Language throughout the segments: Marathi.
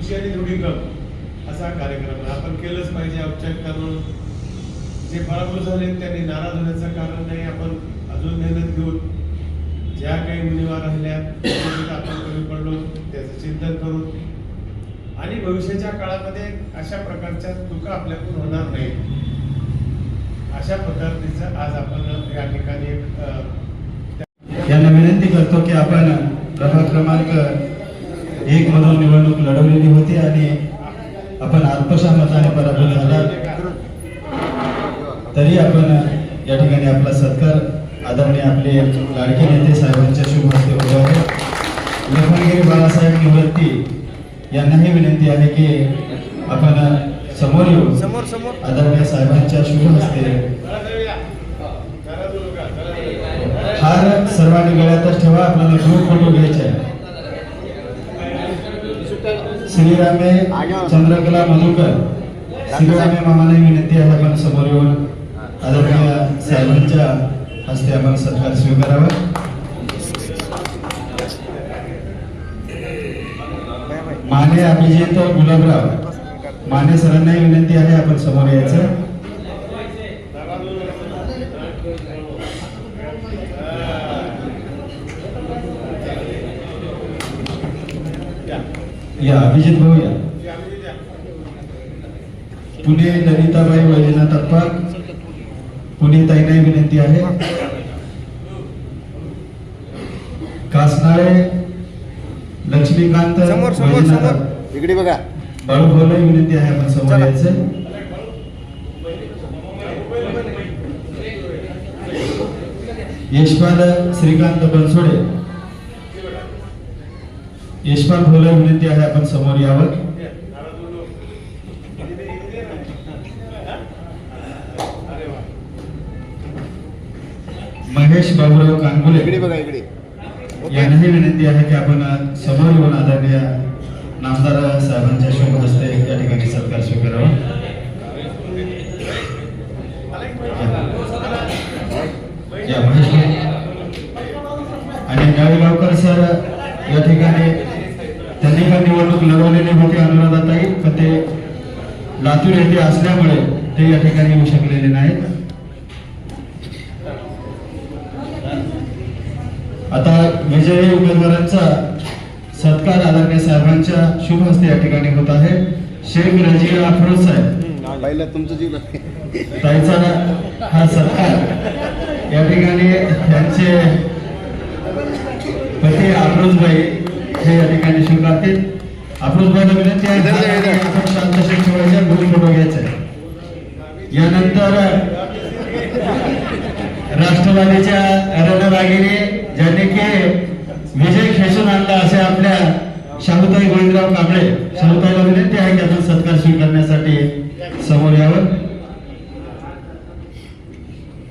खुशी आणि दृढीकरण असा कार्यक्रम. आपण केलंच पाहिजे औपचारिक कारण जे पराभूत झाले त्यांनी नाराज होण्याचं कारण नाही. आपण अजून मेहनत घेऊन ज्या काही उणीवा राहिल्या आपण कमी पडलो त्याचं चिंतन करून. आणि भविष्याच्या काळामध्ये अशा प्रकारच्या चुका आपल्याकडून होणार नाही अशा पद्धतीचं आज आपण या ठिकाणी एक यांना विनंती करतो की आपण प्रभाग क्रमांक एक मधून निवडणूक लढवलेली होती आणि आपण अल्पशा मताने पराभूत झाला तरी आपण या ठिकाणी आपला सत्कार आदरणीय आपले लाडके नेते साहेबांच्या शुभ हस्ते होतो आहे. लखनगिरी बाळासाहेब निवृत्ती यांनाही विनंती आहे की आपण समोर येऊन समोर समोर. आदरणीय साहेबांच्या शुभ हस्ते. हार सर्वांनी गळ्यातच ठेवा. आपल्याला ग्रुप फोटो घ्यायचे आहे श्रीरामे चंद्रकला मधुकर. श्रीरामे मामाने विनंती आहे आपण समोर येऊन आदरणीय साहेबांच्या हस्ते आपण सत्कार स्वीकारावा. माने अभिजित गुलाबराव. माने सरांनाही विनंती आहे आपण समोर यायचं. या अभिजित भाऊ या. पुणे ललिताबाई वैजनाथ अप्पा पुणे ताईनाही विनंती आहे कासनाळे लक्ष्मीकांत वैजनाथ. इकडे बघा विनंती आहे आपण समोर. यायचं यशपाल श्रीकांत बनसोडे यशपाल भाऊला विनंती आहे आपण समोर यावं. महेश बाबूराव ओके यांनाही विनंती आहे की आपण समोर येऊन आदरणीय नामदार साहेबांच्या शुभ हस्ते या ठिकाणी सत्कार स्वीकारावा या महेश भाई. आणि गावीगावकर सर या ठिकाणी त्यांनी पण निवडणूक लढवलेली होती अनुराधाताई पण ते लातूर येथे असल्यामुळे ते या ठिकाणी येऊ शकलेले नाहीत. आता विजयी उमेदवारांचा सत्कार आदरणीय साहेबांच्या शुभ हस्ते या ठिकाणी होत आहे. शेख रजिया अफरोज साहेब. तुमचं ताईचा हा सत्कार. या ठिकाणी त्यांचे पती अफरोजबाई हे या ठिकाणी स्वीकारतील अफरोजबाईला विनंती आहे. आपण शांतशीर ठेवायचे ग्रुप फोटो घ्यायचा. यानंतर राष्ट्रवादीच्या रणरागिरी ज्यांनी की विजय खेचून आणला असे आपल्या शाहुताई गोविंदराव कांबळे शाहुताईला विनंती आहे की आपण सत्कार स्वीकारण्यासाठी समोर यावं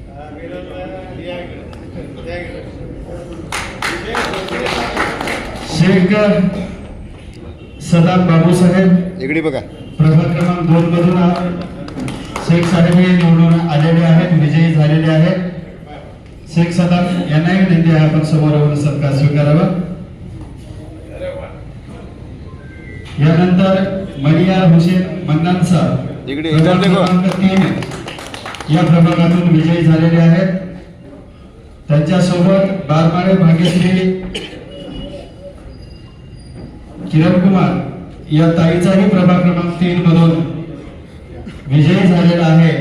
हा, विनोद, या इकडे. या इकडे. शेख सदाब बाबूसाहेब इकडे बघा. प्रभाग क्रमांक दोन मधून शेख साहेब हे निवडून आलेले आहेत विजयी झालेले आहेत. शेख सदाब यांनाही विनंती आहे आपण समोर सत्कार स्वीकारावा. यानंतर मनिया हुसेन मन्नान साहेब इकडे. क्रमांक तीन. या प्रभागातून विजयी झालेले आहेत. त्यांच्यासोबत बारमाळे भाग्यश्री किरण कुमार या ताईचाही प्रभाग क्रमांक तीन मधून विजयी झालेला आहे.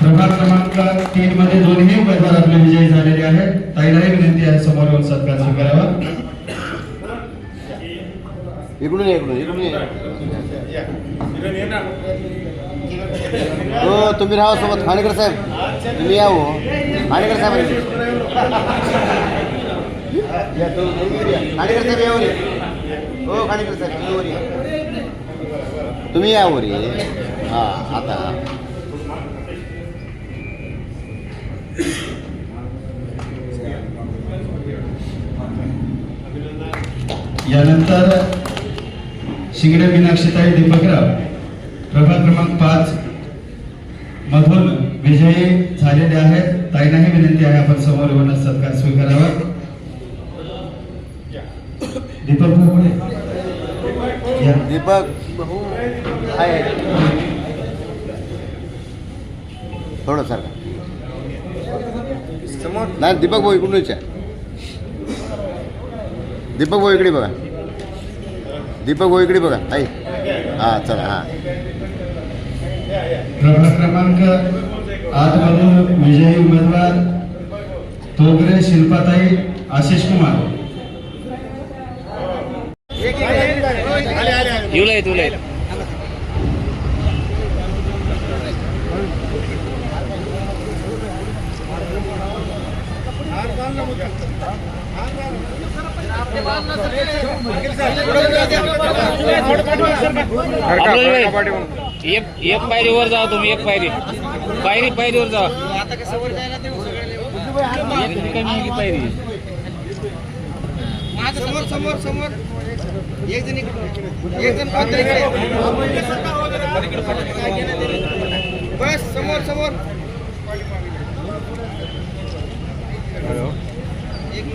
प्रभाग क्रमांक तीन मध्ये दोन्ही उमेदवार आपले विजयी झालेले आहेत. ताईलाही विनंती आहे समोर येऊन सत्कार स्वीकारावा. इकडून इकडून इकडून हो तुम्ही राहा सोबत. खाणेकर साहेब तुम्ही या हो. खाणेकर साहेब खाणेकर साहेब या या. हो खाणेकर साहेब तुम्ही वर या तुम्ही या ये. हा आता यानंतर शिंगडे मीनाक्षीताई दीपकराव प्रभाग क्रमांक पाच मधून विजयी झालेले आहेत ताईनाही विनंती आहे आपण समोर येऊन सत्कार स्वीकारावा दीपक भाऊ या. दीपक आहे. थोडं सर. नाही दीपक भाऊ इकडून दीपक भाऊ इकडे बघा. दीपक भाऊ इकडे बघा. आई. हां चला हां. प्रभाग क्रमांक आठ मधून विजयी उमेदवार तोगरे शिल्पाताई आशिष कुमार. येऊ येत तुला एक एक पायरी वर तुम्ही एक पायरी. पायरी पायरीवर जा. एक पायरी समोर समोर समोर. एक जण इकडे एक जण कोणतरी इकडे. बस समोर समोर.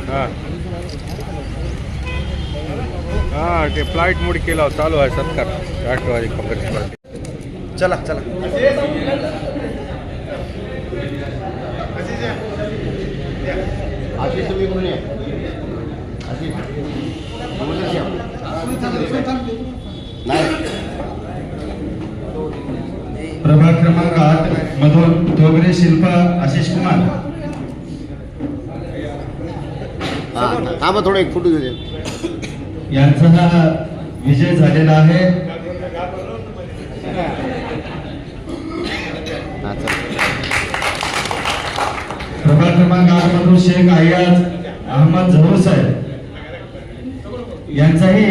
हा. हा ते फ्लाईट मोड केला. चालू आहे सत्कार. राष्ट्रवादी काँग्रेस पार्टी चला चला. आशिष तुम्ही इकडून या आशिष. प्रभाग क्रमांक आठ मधून तोगरे शिल्पा आशिष कुमार. हां थांबा थोडं एक फोटो घेऊ यांचा हा विजय झालेला आहे. हां प्रभाग क्रमांक आठ मधून शेख अय्याज अहमद झहूर साहेब. यांचाही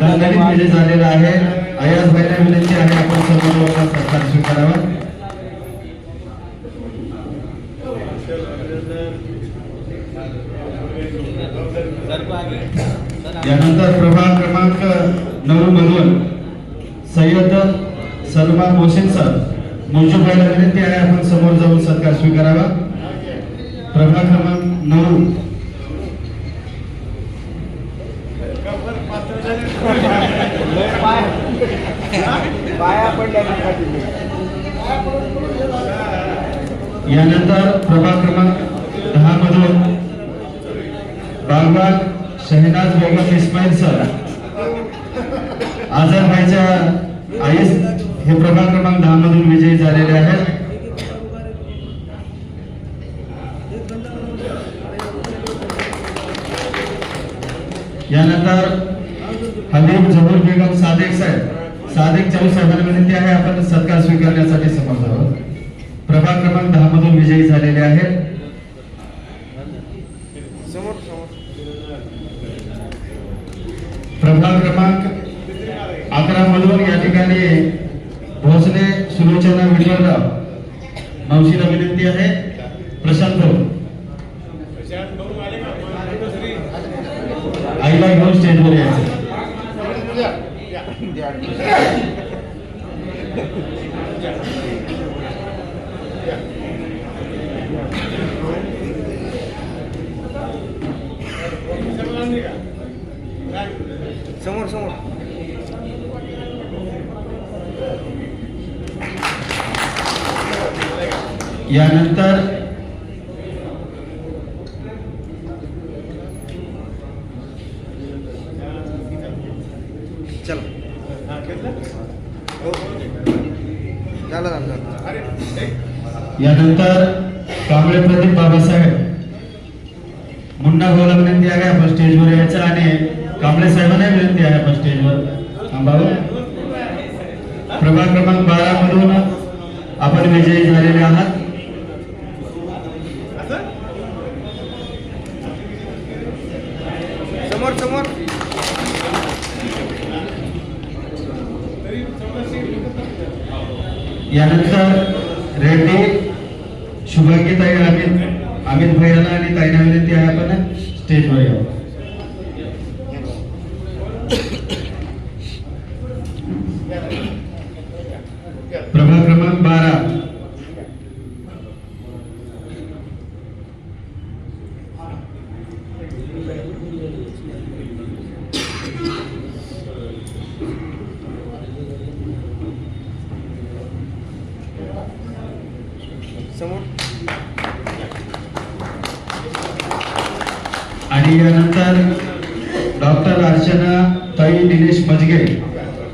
दणदणीत विजय झालेला आहे. अयाज भाईला विनंती आहे आपण सर्व लोकांना सत्कार स्वीकारावा. यानंतर प्रभाग क्रमांक नऊ मधून सय्यद सलमान मोहसिन सर. मंजूर भाईला विनंती आहे आपण समोर जाऊन सत्कार स्वीकारावा. प्रभाग क्रमांक नऊ यानंतर प्रभाग क्रमांक दहा मधून बागबाग शहनाज बेगम इस्माईल सर. आझाद भाईच्या आईस हे प्रभाग क्रमांक दहा मधून विजयी झालेले आहेत. यानंतर हबीब जहूर बेगम सादिक साहेब सादिक जहूर साहेबांना विनंती आहे. आपण सत्कार स्वीकारण्यासाठी समोर जावं प्रभाग क्रमांक दहा मधून विजयी आहेत. समोर प्रभाग क्रमांक अकरा मधून या ठिकाणी भोसले, सुलोचना, विठ्ठलराव मावशीला विनंती आहे. प्रशांत प्रशांत समोर समोर यानंतर चला हो झालं झालं झालं यानंतर कांबळे प्रदीप बाबासाहेब मुन्ना भाऊला विनंती आहे आपण स्टेजवर यायचं आणि कांबळे साहेबांना विनंती आहे आपण स्टेजवर. थांबावं. प्रभाग क्रमांक बारा मधून आपण विजयी झालेले आहात. की अमित अमित भैयाला आणि ताईना विनंती आहे आपण स्टेजवर यावं प्रभा क्रमांक बारा. समोर. आणि यानंतर डॉक्टर अर्चना ताई दिनेश मजगे.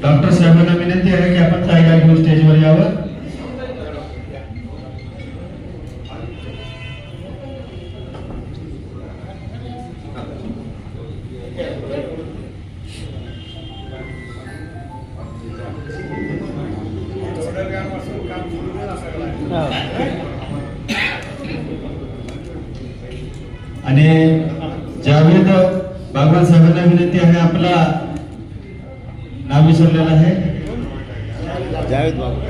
डॉक्टर साहेबांना विनंती आहे की आपण ताईला घेऊन स्टेजवर यावं. जावेद बागवान साहेबांना विनंती आहे आपला नाव विसरलेलं आहे. जावेद बाबू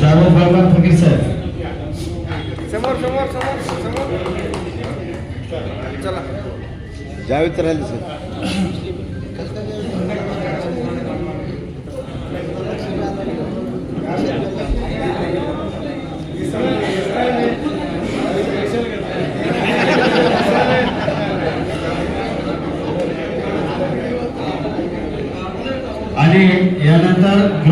जावेद बागवान फकीर साहेब. समोर समोर समोर समोर. चला. जावेद तर आणि यानंतर